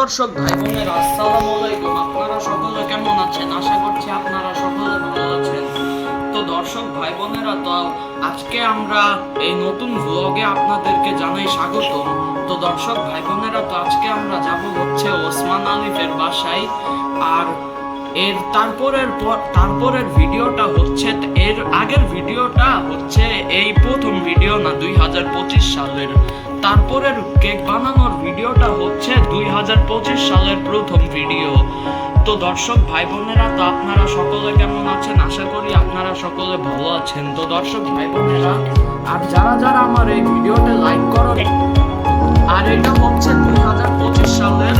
দর্শক ভাই। বোনের, আসসালামু আলাইকুম। আপনারা সকলে কেমন আছেন? আশা করছি আপনারা সকলে ভালো আছেন। তো দর্শক ভাই বোনেরা, তো আজকে আমরা এই নতুন ভ্লগে আপনাদেরকে জানাই স্বাগতম। তো দর্শক ভাই বোনেরা, তো আজকে আমরা যাব হচ্ছে ওসমান আলিফের বাসায়। আর এর তারপরের পর তারপরের ভিডিওটা হচ্ছে, এর আগের ভিডিওটা হচ্ছে এই প্রথম ভিডিও না, দুই হাজার পঁচিশ সালের। তারপরের কেক বানানোর ভিডিওটা সালের প্রথম ভিডিও। তো দর্শক ভাই বোনেরা তো আপনারা সকলে কেমন আছেন? আশা করি আপনারা সকলে ভালো আছেন। তো দর্শক ভাই বোনেরা আর যারা যারা আমার এই ভিডিওটা লাইক করো আর এটা হচ্ছে দুই হাজার পঁচিশ সালের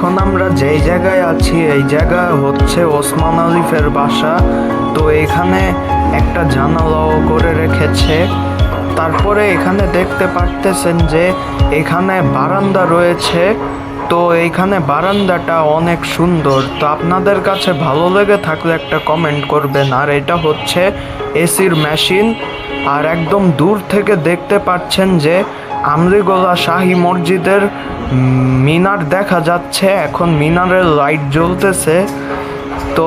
এখন আমরা যেই জায়গায় আছি, এই জায়গা হচ্ছে ওসমান আলিফের বাসা। তো এখানে একটা জানালাও করে রেখেছে। তারপরে এখানে দেখতে পারতেছেন যে এখানে বারান্দা রয়েছে। তো এইখানে বারান্দাটা অনেক সুন্দর। তো আপনাদের কাছে ভালো লেগে থাকলে একটা কমেন্ট করবেন। আর এটা হচ্ছে এসির মেশিন। আর একদম দূর থেকে দেখতে পাচ্ছেন যে আমরিগোলা শাহী মসজিদের মিনার দেখা যাচ্ছে, এখন মিনারের লাইট জ্বলতেছে। তো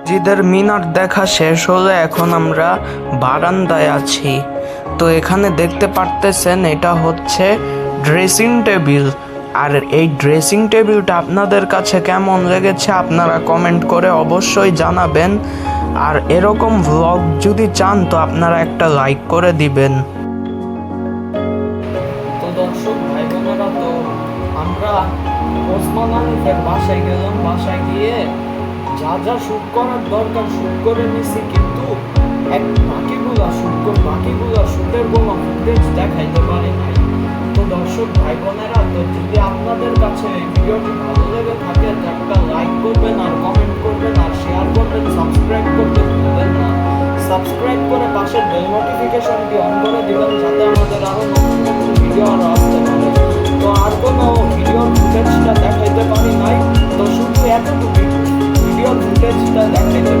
মসজিদের মিনার দেখা শেষ হলে এখন আমরা বারান্দায় আছি। তো এখানে দেখতে পারতেছেন, এটা হচ্ছে ড্রেসিং টেবিল আর এই ড্রেসিং টেবিলটা আপনাদের কাছে কেমন লেগেছে আপনারা কমেন্ট করে অবশ্যই জানাবেন। আর এরকম ভ্লগ যদি চান তো আপনারা একটা লাইক করে দিবেন। তো দর্শক ভাই বোনেরা তো আমরা ওসমান বাসায় গেলাম। বাসায় গিয়ে যা যা করার দরকার করে কিন্তু এক বাকিগুলা বাকিগুলা কোনো ফুটেজ দেখাইতে পারি নাই। দর্শক ভাই বোনেরা তো যদি আপনাদের কাছে এই ভিডিওটি ভালো লেগে থাকে একটা লাইক করবেন আর কমেন্ট করবেন আর শেয়ার করবেন সাবস্ক্রাইব করতে ভুলবেন না। সাবস্ক্রাইব করে পাশে বেল নোটিফিকেশনটি অন করে দিবেন, যাতে আমাদের আরও নতুন ভিডিও আরও আসতে পারে। তো আর কোনো ভিডিওর ফুটেজটা দেখাইতে পারি নাই। তো শুধু এতটুকু ভিডিওর ফুটেজটা দেখাইতে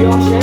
your.